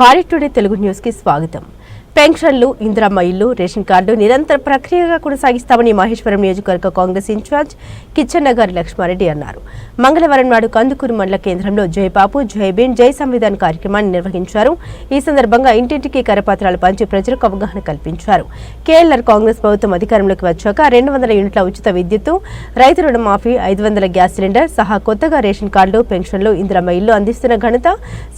Bharat today Telugu న్యూస్కి స్వాగతం. పెన్షన్లు ఇందిరమ్మ ఇల్లు రేషన్ కార్డు నిరంతర ప్రక్రియగా కొనసాగిస్తామని మహేశ్వరం నియోజకవర్గ కాంగ్రెస్ ఇన్ఛార్జ్ కిచ్చన్న గారి లక్ష్మారెడ్డి అన్నారు. మంగళవారం నాడు కందుకూరు మండల కేంద్రంలో జై బాపు జై భీమ్ జై సంవిధాన్ కార్యక్రమాన్ని నిర్వహించారు. ఈ సందర్భంగా ఇంటింటికి కరపత్రాలు పంచి ప్రజలకు అవగాహన కల్పించారు. కేఎల్ఆర్ కాంగ్రెస్ ప్రభుత్వం అధికారంలోకి వచ్చాక రెండు వందల యూనిట్ల ఉచిత విద్యుత్తు రైతు రుణమాఫీ ఐదు వందల గ్యాస్ సిలిండర్ సహా కొత్తగా రేషన్ కార్డులు పెన్షన్లు ఇందిరమ్మ ఇల్లు అందిస్తున్న ఘనత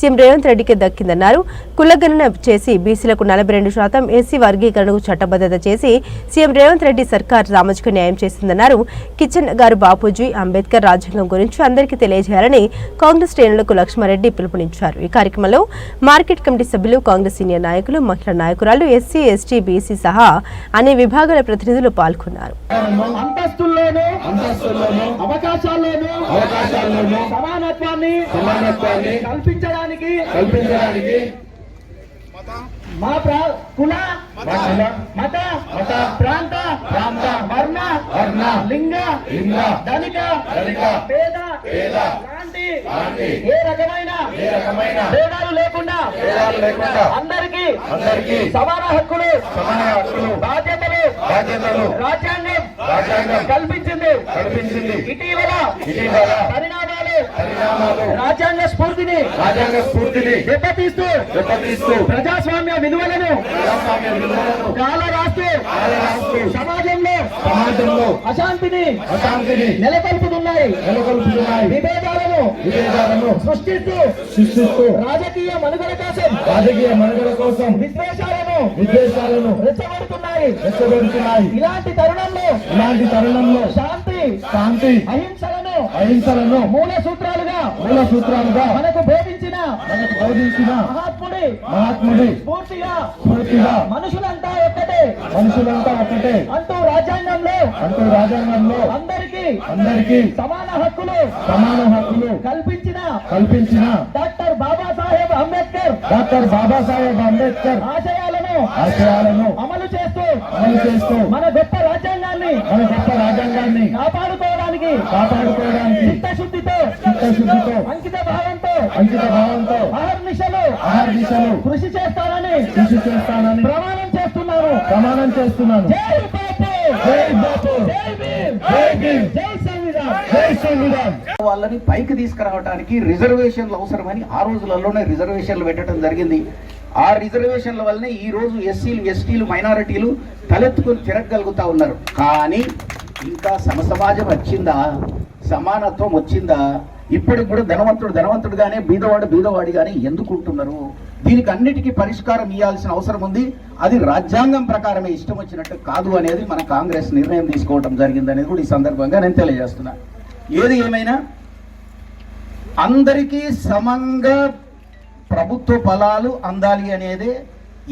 సీఎం రేవంత్ రెడ్డికి దక్కిందన్నారు. కులగణన చేసి బీసీలకు నలభై రెండు శాతం ఎస్సీ వర్గీకరణకు చట్టబద్ధత చేసి సీఎం రేవంత్ రెడ్డి సర్కార్ సామాజిక న్యాయం చేసిందన్నారు కిచెన్ గారు బాపూజీ అంబేద్కర్ రాజ్యాంగం గురించి అందరికీ తెలియజేయాలని కాంగ్రెస్ శ్రేణులకు లక్ష్మారెడ్డి పిలుపునిచ్చారు. ఈ కార్యక్రమంలో మార్కెట్ కమిటీ సభ్యులు కాంగ్రెస్ సీనియర్ నాయకులు మహిళా నాయకురాలు ఎస్సీ ఎస్టీ బీసీ సహా అన్ని విభాగాల ప్రతినిధులు పాల్గొన్నారు. అంతస్తుల్లోనూ అంతస్తుల్లోనూ అవకాశాల్లోనూ అవకాశాల్లోనూ సమానత్వాన్ని సమానత్వాన్ని కల్పించడానికి కల్పించడానికి మా ప్రా కుల మత. మత, ప్రాంత ప్రాంత, వర్ణ వర్ణ, లింగ లింగ, ధనిక ధనిక, పేద పేద, ఏ రకమైన ఏ రకమైన భేదాలు లేకుండా భేదాలు లేకుండా అందరికీ అందరికీ సమాన హక్కులు సమాన హక్కులు బాధ్యతలు బాధ్యతలు రాజ్యాంగం రాజ్యాంగం కల్పించింది. కల్పించింది. ఇటీవల ఇటీవల పరిణామాలు రాజ్యాంగ స్ఫూర్తిని రాజ్యాంగ స్ఫూర్తిని దెబ్బతీస్తూ దెబ్బతీస్తూ ప్రజాస్వామ్య విలువలను ప్రజాస్వామ్య విలువలను కాల రాస్తూ సమాజంలో సమాజంలో అశాంతిని అశాంతిని నెలకొల్పుతున్నాయి. నెలకొల్పుతున్నాయి. విభేదాలను విభేదాలను సృష్టిస్తూ సృష్టిస్తూ రాజకీయ మనుగడ కోసం రాజకీయ మనుగడ కోసం విద్వేషాలను విద్వేషాలను రెచ్చగొడుతున్నాయి. రెచ్చగొడుతున్నాయి. ఇలాంటి తరుణంలో ఇలాంటి తరుణంలో శాంతి శాంతి అహింసలను అహింసలను మూల సూత్రాలుగా మూల సూత్రాలుగా మనకు బోధించిన మనకు బోధించిన మహాత్ముడి మహాత్ముడి స్ఫూర్తిగా పూర్తిగా మనుషులంతా ఒక్కటే. మనుషులంతా ఒకటే అంటూ రాజ్యాంగంలో అంటూ రాజ్యాంగంలో అందరికీ అందరికీ సమాన హక్కులు సమాన హక్కులు కల్పించిన కల్పించిన డాక్టర్ బాబాసాహెబ్ అంబేద్కర్ డాక్టర్ బాబాసాహెబ్ అంబేద్కర్ ఆశయాలను ఆశయాలను అమలు చేస్తూ అమలు చేస్తూ మన గొప్ప రాజ్యాంగాన్ని మన గొప్ప రాజ్యాంగాన్ని కాపాడుకోవడానికి కాపాడుకోవడానికి చిత్తశుద్ధితో చిత్తశుద్ధితో అంకిత భావంతో అంకిత భావంతో అహర్నిశలు ఆహార దిశలు కృషి చేస్తానని కృషి చేస్తానని ప్రమాణం చేస్తున్నాను. ప్రమాణం చేస్తున్నాను. జై బాపు. జై బాపు. జై భీమ్. జై భీమ్. జై సంవిధాన్ జై సంవిధాన్ వాళ్ళని పైకి తీసుకురావడానికి రిజర్వేషన్లు అవసరమని ఆ రోజులలోనే రిజర్వేషన్లు పెట్టడం జరిగింది. ఆ రిజర్వేషన్ల వల్లనే ఈ రోజు ఎస్సీలు ఎస్టీలు మైనారిటీలు తలెత్తుకొని తిరగగలుగుతా ఉన్నారు. కానీ ఇంకా సమసమాజం వచ్చిందా? సమానత్వం వచ్చిందా? ఇప్పటికి కూడా ధనవంతుడు ధనవంతుడుగానే బీదవాడు బీదవాడిగానే ఎందుకు ఉంటున్నారు దీనికి అన్నిటికీ పరిష్కారం ఇవ్వాల్సిన అవసరం ఉంది. అది రాజ్యాంగం ప్రకారమే ఇష్టం వచ్చినట్టు కాదు అనేది మన కాంగ్రెస్ నిర్ణయం తీసుకోవడం జరిగింది అనేది కూడా ఈ సందర్భంగా నేను తెలియజేస్తున్నా. ఏది ఏమైనా అందరికీ సమంగా ప్రభుత్వ ఫలాలు అందాలి అనేది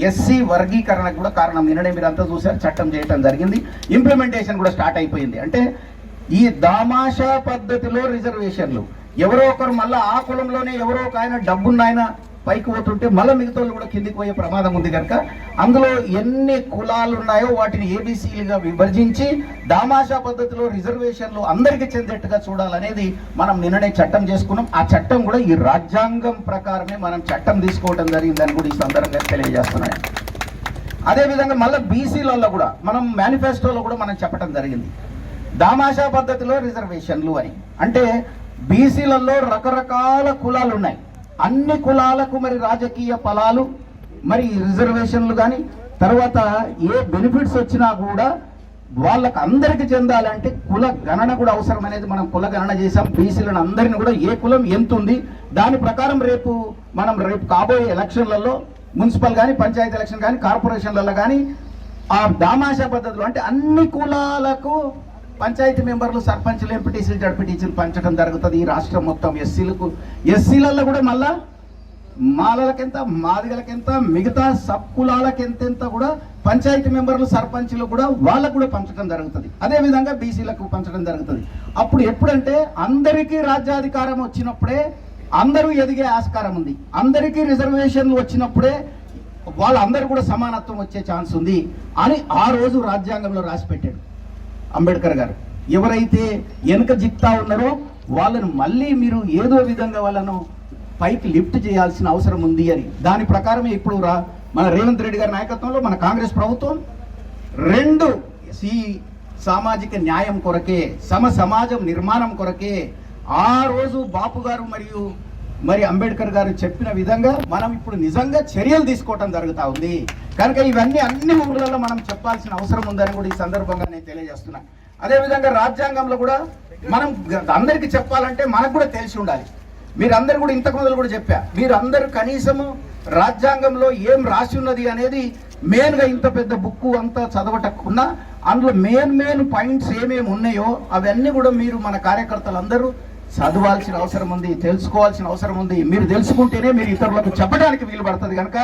ఎస్సీ వర్గీకరణకు కూడా కారణం. నిన్ననే మీరు అంతా చూసారు చట్టం చేయటం జరిగింది. ఇంప్లిమెంటేషన్ కూడా స్టార్ట్ అయిపోయింది. అంటే ఈ దామాషా పద్ధతిలో రిజర్వేషన్లు ఎవరో ఒకరు మళ్ళీ ఆ కులంలోనే ఎవరో ఒక ఆయన డబ్బున్న ఆయన పైకి పోతుంటే మళ్ళీ మిగతా వాళ్ళు కూడా కిందికి పోయే ప్రమాదం ఉంది కనుక అందులో ఎన్ని కులాలు ఉన్నాయో వాటిని ఏబీసీలుగా విభజించి దామాషా పద్ధతిలో రిజర్వేషన్లు అందరికీ చెందేట్టుగా చూడాలనేది మనం నిన్ననే చట్టం చేసుకున్నాం. ఆ చట్టం కూడా ఈ రాజ్యాంగం ప్రకారమే మనం చట్టం తీసుకోవడం జరిగిందని కూడా ఈ సందర్భంగా తెలియజేస్తున్నాయి. అదేవిధంగా మళ్ళీ బీసీలలో కూడా మనం మేనిఫెస్టోలో కూడా మనం చెప్పడం జరిగింది. దామాషా పద్ధతిలో రిజర్వేషన్లు అని. అంటే బీసీలలో రకరకాల కులాలు ఉన్నాయి అన్ని కులాలకు మరి రాజకీయ ఫలాలు మరి రిజర్వేషన్లు కానీ తర్వాత ఏ బెనిఫిట్స్ వచ్చినా కూడా వాళ్ళకు అందరికి చెందాలంటే కుల గణన కూడా అవసరం అనేది మనం కుల గణన చేసాం బీసీలను అందరిని కూడా ఏ కులం ఎంత ఉంది దాని ప్రకారం రేపు మనం రేపు కాబోయే ఎలక్షన్లలో మున్సిపల్ కానీ పంచాయతీ ఎలక్షన్ కానీ కార్పొరేషన్లలో కానీ ఆ దామాషా పద్ధతిలో అంటే అన్ని కులాలకు పంచాయతీ మెంబర్లు సర్పంచ్లు ఎంపీటీసీలు జడ్పీటీసీలు పంచడం జరుగుతుంది ఈ రాష్ట్రం మొత్తం. ఎస్సీలకు ఎస్సీలలో కూడా మళ్ళా మాలలకెంత మాదిగలకెంత మిగతా సబ్ ఎంతెంత కూడా పంచాయతీ మెంబర్లు సర్పంచ్లు కూడా వాళ్ళకు కూడా పంచడం జరుగుతుంది. అదే విధంగా బీసీలకు పంచడం జరుగుతుంది. అప్పుడు ఎప్పుడంటే అందరికీ రాజ్యాధికారం వచ్చినప్పుడే అందరూ ఎదిగే ఆస్కారం ఉంది. అందరికీ రిజర్వేషన్లు వచ్చినప్పుడే వాళ్ళందరూ కూడా సమానత్వం వచ్చే ఛాన్స్ ఉంది అని ఆ రోజు రాజ్యాంగంలో రాసి పెట్టాడు అంబేద్కర్ గారు. ఎవరైతే వెనుక జిక్తా ఉన్నారో వాళ్ళను మళ్ళీ మీరు ఏదో విధంగా వాళ్ళను పైకి లిఫ్ట్ చేయాల్సిన అవసరం ఉంది అని. దాని ప్రకారమే ఇప్పుడు రా మన రేవంత్ రెడ్డి గారి నాయకత్వంలో మన కాంగ్రెస్ ప్రభుత్వం. రెండు సి సామాజిక న్యాయం కొరకే సమ సమాజం నిర్మాణం కొరకే ఆ రోజు బాపు గారు మరియు మరి అంబేద్కర్ గారు చెప్పిన విధంగా మనం ఇప్పుడు నిజంగా చర్యలు తీసుకోవటం జరుగుతూ ఉంది. కనుక ఇవన్నీ అన్ని ఊర్లలో మనం చెప్పాల్సిన అవసరం ఉందని కూడా ఈ సందర్భంగా నేను తెలియజేస్తున్నా. అదేవిధంగా రాజ్యాంగంలో కూడా మనం అందరికీ చెప్పాలంటే మనకు కూడా తెలిసి ఉండాలి. మీరందరూ కూడా ఇంతకు మొదలు కూడా చెప్పా మీరందరూ కనీసము రాజ్యాంగంలో ఏం రాసి ఉన్నది అనేది మెయిన్గా ఇంత పెద్ద బుక్ అంతా చదవటకున్నా అందులో మెయిన్ మెయిన్ పాయింట్స్ ఏమేమి ఉన్నాయో అవన్నీ కూడా మీరు మన కార్యకర్తలందరూ చదవాల్సిన అవసరం ఉంది తెలుసుకోవాల్సిన అవసరం ఉంది. మీరు తెలుసుకుంటేనే మీరు ఇతరులకు చెప్పడానికి వీలు పడుతుంది కనుక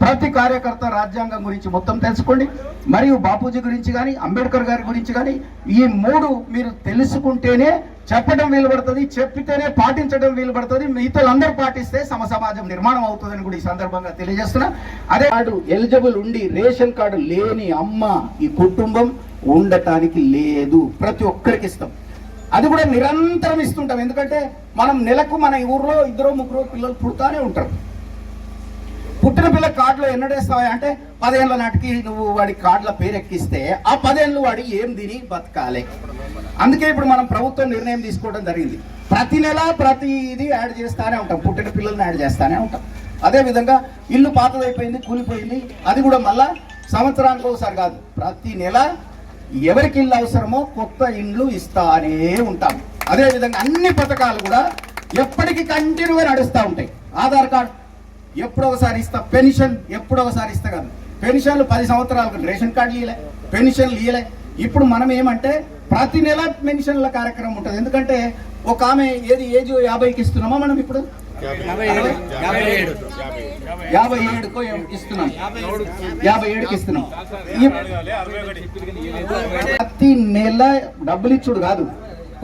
ప్రతి కార్యకర్త రాజ్యాంగం గురించి మొత్తం తెలుసుకోండి. మరియు బాపూజీ గురించి కానీ అంబేద్కర్ గారి గురించి కానీ ఈ మూడు మీరు తెలుసుకుంటేనే చెప్పడం వీలు పడుతుంది చెప్పితేనే పాటించడం వీలు పడుతుంది. మిగతాలు అందరూ పాటిస్తే సమ సమాజం నిర్మాణం అవుతుందని కూడా ఈ సందర్భంగా తెలియజేస్తున్నా. అదే కార్డు ఎలిజిబుల్ ఉండి రేషన్ కార్డు లేని అమ్మ ఈ కుటుంబం ఉండటానికి లేదు. ప్రతి ఒక్కరికి ఇస్తాం. అది కూడా నిరంతరం ఇస్తుంటాం. ఎందుకంటే మనం నెలకు మన ఊర్లో ఇద్దరు ముగ్గురు పిల్లలు పుడతానే ఉంటారు. పుట్టిన పిల్ల కార్డులో ఎన్నడేస్తావా అంటే పదేళ్ళ నాటికి నువ్వు వాడి కార్డుల పేరు ఎక్కిస్తే ఆ పదేళ్ళు వాడి ఏం తిని బతకాలి. అందుకే ఇప్పుడు మనం ప్రభుత్వం నిర్ణయం తీసుకోవడం జరిగింది. ప్రతి నెల ప్రతి ఇది యాడ్ చేస్తానే ఉంటాం. పుట్టిన పిల్లల్ని యాడ్ చేస్తానే ఉంటాం. అదే విధంగా ఇల్లు పాతదైపోయింది కూలిపోయింది. అది కూడా మళ్ళా సంవత్సరానికి ఒకసారి కాదు ప్రతి నెల ఎవరికి ఇల్లు అవసరమో కొత్త ఇండ్లు ఇస్తానే ఉంటాం. అదేవిధంగా అన్ని పథకాలు కూడా ఎప్పటికీ కంటిన్యూగా నడుస్తూ ఉంటాయి. ఆధార్ కార్డ్ ఎప్పుడో ఒకసారి ఇస్తా పెన్షన్ ఎప్పుడో ఒకసారి ఇస్తా కాదు. పెన్షన్లు పది సంవత్సరాలకు రేషన్ కార్డు ఇయలే పెన్షన్లు ఇయలే ఇప్పుడు మనం ఏమంటే ప్రతి నెల పెన్షన్ల కార్యక్రమం ఉంటుంది. ఎందుకంటే ఒక ఆమె ఏది ఏజ్ యాభైకి ఇస్తున్నామా మనం ఇప్పుడు? యాభై ఏడుకో ఇస్తున్నాం? యాభై ఏడుకి ఇస్తున్నాం. ప్రతి నెల డబ్బులు ఇచ్చుడు కాదు.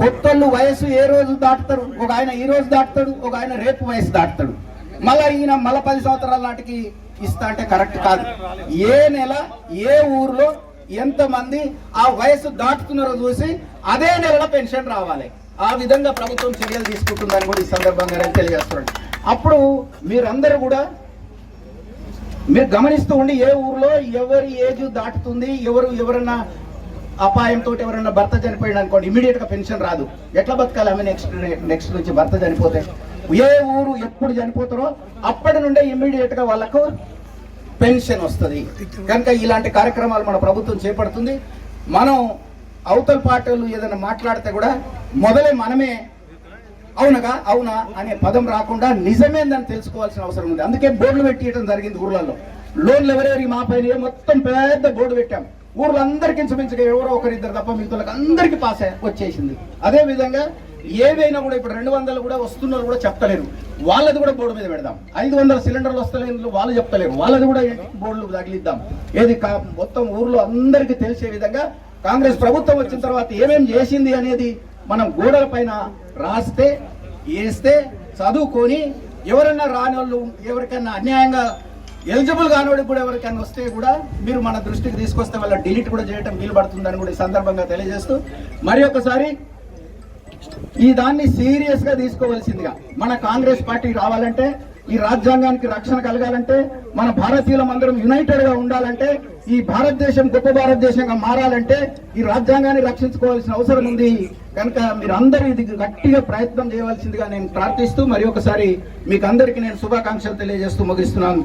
కొత్తళ్ళు వయసు ఏ రోజు దాటుతారు? ఒక ఆయన ఈ రోజు దాటుతాడు ఒక ఆయన రేపు వయసు దాటుతాడు. మళ్ళా ఈయన మళ్ళా పది సంవత్సరాల నాటికి ఇస్తా అంటే కరెక్ట్ కాదు. ఏ నెల ఏ ఊర్లో ఎంతమంది ఆ వయసు దాటుతున్నారో చూసి అదే నెలలో పెన్షన్ రావాలి. ఆ విధంగా ప్రభుత్వం చర్యలు తీసుకుంటుందని కూడా ఈ సందర్భంగా నేను తెలియజేస్తున్నాను. అప్పుడు మీరందరూ కూడా మీరు గమనిస్తూ ఉండి ఏ ఊర్లో ఎవరి ఏజ్ దాటుతుంది ఎవరు ఎవరన్నా అపాయంతో ఎవరన్నా భర్త చనిపోయాడు అనుకోండి ఇమీడియట్గా పెన్షన్ రాదు. ఎట్లా బతకాలి ఆమె నెక్స్ట్ నెక్స్ట్ నుంచి భర్త చనిపోతే? ఏ ఊరు ఎప్పుడు చనిపోతారో అప్పటి నుండే ఇమీడియట్గా వాళ్ళకు పెన్షన్ వస్తుంది. కనుక ఇలాంటి కార్యక్రమాలు మన ప్రభుత్వం చేపడుతుంది. మనం అవతల పార్టీలు ఏదైనా మాట్లాడితే కూడా మొదలే మనమే. అవునగా అవునా అనే పదం రాకుండా నిజమేందని తెలుసుకోవాల్సిన అవసరం ఉంది. అందుకే బోర్డులు పెట్టియడం జరిగింది ఊర్లలో. లోన్లు ఎవరెవరికి మా పైన మొత్తం పెద్ద బోర్డు పెట్టాం. ఊర్లో అందరికి ఇంచుమించుగా ఎవరో ఒకరిద్దరు తప్ప మిగతా అందరికీ పాస్ అయ్యి- వచ్చేసింది. అదే విధంగా ఏవైనా కూడా ఇప్పుడు రెండు వందలు కూడా వస్తున్నారు కూడా చెప్తలేరు వాళ్ళది కూడా బోర్డు మీద పెడదాం. ఐదు వందల సిలిండర్లు వస్తలేరు వాళ్ళు చెప్తలేరు వాళ్ళది కూడా బోర్డులు తగిలిద్దాం. ఏది కా- మొత్తం ఊర్లో అందరికీ తెలిసే విధంగా కాంగ్రెస్ ప్రభుత్వం వచ్చిన తర్వాత ఏమేం చేసింది అనేది మనం గోడల పైన రాస్తే వేస్తే చదువుకొని ఎవరన్నా రాని వాళ్ళు ఎవరికైనా అన్యాయంగా ఎలిజిబుల్ కానివాడికి కూడా ఎవరికైనా వస్తే కూడా మీరు మన దృష్టికి తీసుకొస్తే వాళ్ళ డిలీట్ కూడా చేయడం వీలు పడుతుందని కూడా ఈ సందర్భంగా తెలియజేస్తూ మరి ఒకసారి ఈ దాన్ని సీరియస్గా తీసుకోవాల్సిందిగా మన కాంగ్రెస్ పార్టీ రావాలంటే ఈ రాజ్యాంగానికి రక్షణ కలగాలంటే మన భారతీయులం అందరం యునైటెడ్గా ఉండాలంటే ఈ భారతదేశం గొప్ప భారతదేశంగా మారాలంటే ఈ రాజ్యాంగాన్ని రక్షించుకోవాల్సిన అవసరం ఉంది. కనుక మీరు అందరూ ఇది గట్టిగా ప్రయత్నం చేయవలసిందిగా నేను ప్రార్థిస్తూ మరి ఒకసారి మీకు అందరికీ నేను శుభాకాంక్షలు తెలియజేస్తూ ముగిస్తున్నాను.